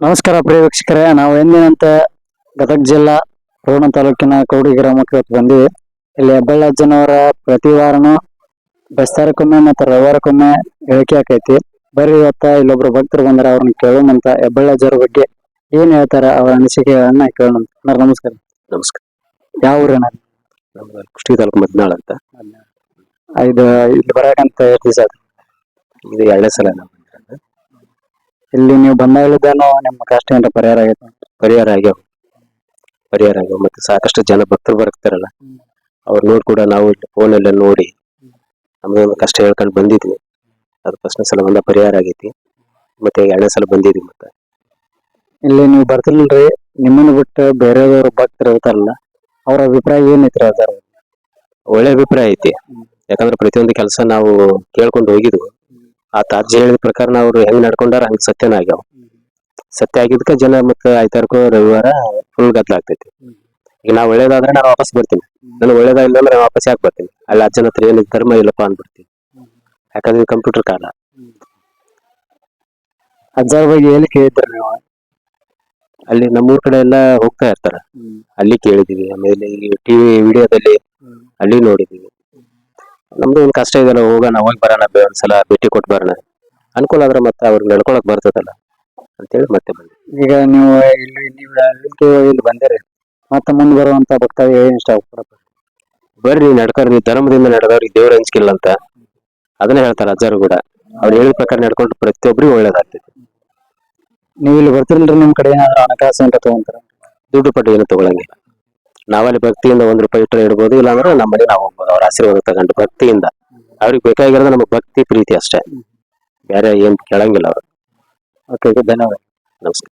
ನಮಸ್ಕಾರ ಪ್ರಿಯ ವೀಕ್ಷಕರೇ ನಾವು ಎಂದಿನಂತೆ ಗದಗ ಜಿಲ್ಲಾ ರೋಣ ತಾಲೂಕಿನ ಕೌಡಿ ಗ್ರಾಮಕ್ಕೆ ಇವತ್ತು ಬಂದಿವಿ. ಇಲ್ಲಿ ಹೆಬ್ಬಳ್ಳಜ್ಜನವರ ಪ್ರತಿ ವಾರನೂ ಬೆಸ್ತಾರಕ್ಕೊಮ್ಮೆ ಮತ್ತು ರವಿವಾರಕ್ಕೊಮ್ಮೆ ಹೇಳಿಕೆ ಆಕೈತಿ ಬರ್ರಿ ಇವತ್ತ ಇಲ್ಲೊಬ್ರು ಭಕ್ತರು ಬಂದಾರ ಅವ್ರನ್ನ ಕೇಳೋಣಂತ ಹೆಬ್ಬಳ್ಳಜ್ಜರ ಬಗ್ಗೆ ಏನ್ ಹೇಳ್ತಾರ ಅವರ ಅನಿಸಿಕೆಗಳನ್ನ ಕೇಳೋಣ ನಮಸ್ಕಾರ. ನಮಸ್ಕಾರ. ಯಾವ ಊರಿನ ಕುಷ್ಟಿ ತಾಲೂಕು ಮದ್ನಾಳ್ ಅಂತ. ಇದು ಇಲ್ಲಿ ಬರಕಂತ ಎಷ್ಟು ದಿವಸ ಇದು ಎರಡನೇ ಸಲ ನಾವು. ಇಲ್ಲಿ ನೀವು ಬಂದಾಗಲಿದ್ದಾನು ನಿಮ್ಮ ಕಷ್ಟ ಏನಾರ ಪರಿಹಾರ ಆಗೈತೆ. ಪರಿಹಾರ ಆಗ್ಯಾವ. ಪರಿಹಾರ ಆಗ್ಯಾವ. ಮತ್ತೆ ಸಾಕಷ್ಟು ಜನ ಭಕ್ತರು ಬರ್ತಾರಲ್ಲ ಅವ್ರು ನೋಡಿ ಕೂಡ ನಾವು ಫೋನೆಲ್ಲ ನೋಡಿ ನಮ್ದೊಂದು ಕಷ್ಟ ಹೇಳ್ಕೊಂಡು ಬಂದಿದ್ವಿ. ಅದು ಫಸ್ಟ್ನೇ ಸಲ ಬಂದ ಪರಿಹಾರ ಆಗೈತಿ. ಮತ್ತೆ ಎರಡನೇ ಸಲ ಬಂದಿದ್ವಿ ಮತ್ತೆ. ಇಲ್ಲಿ ನೀವು ಬರ್ತಿಲ್ರಿ ನಿಮ್ಮನ್ನು ಬಿಟ್ಟು ಬೇರೆಯವರು ಭಕ್ತರು ಇರ್ತಾರಲ್ಲ ಅವ್ರ ಅಭಿಪ್ರಾಯ ಏನೈತ್ರಿ ಅದರ ಒಳ್ಳೆ ಅಭಿಪ್ರಾಯ ಐತಿ. ಯಾಕಂದ್ರೆ ಪ್ರತಿಯೊಂದು ಕೆಲಸ ನಾವು ಕೇಳ್ಕೊಂಡು ಹೋಗಿದ್ವು. ಆ ತಾಜ್ಯ ಹೇಳಿದ ಪ್ರಕಾರ ಅವ್ರು ಹೆಂಗ್ ನಡ್ಕೊಂಡಾರ ಹಂಗ ಸತ್ಯನ ಆಗ್ಯಾವ. ಸತ್ಯ ಆಗಿದ್ಕ ಜನ ಮತ್ತ ಆಯ್ತಾರ್ಕೋ ರವಿವಾರ ಫುಲ್ ಗದ್ದಲ ಆಗ್ತೈತಿ. ಈಗ ನಾ ಒಳ್ಳೇದಾದ್ರೆ ನಾ ವಾಪಸ್ ಬರ್ತೀನಿ ನಾನು ಒಳ್ಳೇದಾಗಿಲ್ಲ ಅಂದ್ರೆ ನಾನು ವಾಪಸ್ ಯಾಕೆ ಬರ್ತೀನಿ ಅಲ್ಲಿ ಅಜ್ಜನ ಹತ್ರ ಏನು ಧರ್ಮ ಇಲ್ಲಪ್ಪ ಅಂದ್ಬಿಡ್ತೀನಿ ಯಾಕಂದ್ರೆ ಕಂಪ್ಯೂಟರ್ ಕಾಲ. ಅಜ್ಜಾರ ಬಗ್ಗೆ ಏನ್ ಕೇಳಿದ್ರಿ ನೀವು? ಅಲ್ಲಿ ನಮ್ಮೂರ್ ಕಡೆ ಎಲ್ಲ ಹೋಗ್ತಾ ಇರ್ತಾರ. ಅಲ್ಲಿ ಕೇಳಿದೀವಿ. ಆಮೇಲೆ ಈ ಟಿವಿ ವಿಡಿಯೋದಲ್ಲಿ ಅಲ್ಲಿ ನೋಡಿದೀವಿ. ನಮ್ದು ಏನು ಕಷ್ಟ ಇದೆಲ್ಲ ಹೋಗೋಣ ಹೋಗಿ ಬರೋಣ ಬೆ- ಒಂದ್ಸಲ ಭೇಟಿ ಕೊಟ್ಟು ಬರೋಣ. ಅನುಕೂಲ ಆದ್ರೆ ಮತ್ತೆ ಅವ್ರಿಗೆ ನಡ್ಕೊಳಕ್ ಬರ್ತದಲ್ಲ ಅಂತೇಳಿ ಮತ್ತೆ ಬಂದೆ. ಈಗ ನೀವು ಇಲ್ಲಿ ನೀವು ಅಲ್ಲಿಗೆ ಇಲ್ಲಿ ಬಂದಿರಿ ಮತ್ತೆ ಮುಂದೆ ಬರುವಂತ ಭಕ್ತಾದಿ ಏನು ಇಷ್ಟ ಆಗ್ತಾರಪ್ಪ? ಬರ್ರಿ ನಡ್ಕರ್ರಿ ಧರ್ಮದಿಂದ ನಡೆದವ್ರಿಗೆ ದೇವ್ರ ಹಂಚ್ಕಿಲ್ಲ ಅಂತ. ಅದನ್ನ ಹೇಳ್ತಾರೆ ಅಜ್ಜರು ಕೂಡ. ಅವ್ರು ಹೇಳಿದ ಪ್ರಕಾರ ನಡ್ಕೊಂಡು ಪ್ರತಿಯೊಬ್ಬರಿಗೂ ಒಳ್ಳೇದಾಗ್ತೈತಿ ನೀವು ಇಲ್ಲಿ ಬರ್ತಿರಲ್ರಿ ನಿಮ್ ಕಡೆ ಏನಾದ್ರು ಹಣಕಾಸು ಅಂತ ತಗೊಂತಾರ? ದುಡ್ಡು ಪಟ್ಟು ಏನು ತಗೊಳಂಗಿಲ್ಲ. ನಾವಲ್ಲಿ ಭಕ್ತಿಯಿಂದ ಒಂದ್ ರೂಪಾಯಿ ಇಟ್ಟರೆ ಇಡ್ಬೋದು ಇಲ್ಲಾಂದ್ರೆ ನಮ್ಮ ಮನೆ ನಾವು ಹೋಗ್ಬೋದು. ಅವ್ರ ಆಶೀರ್ವಾದ ತಗೊಂಡು ಭಕ್ತಿಯಿಂದ. ಅವ್ರಿಗೆ ಬೇಕಾಗಿರೋದು ನಮಗೆ ಭಕ್ತಿ ಪ್ರೀತಿ ಅಷ್ಟೇ. ಬೇರೆ ಏನ್ ಕೇಳಂಗಿಲ್ಲ ಅವರು. ಓಕೆ ಧನ್ಯವಾದ. ನಮಸ್ಕಾರ.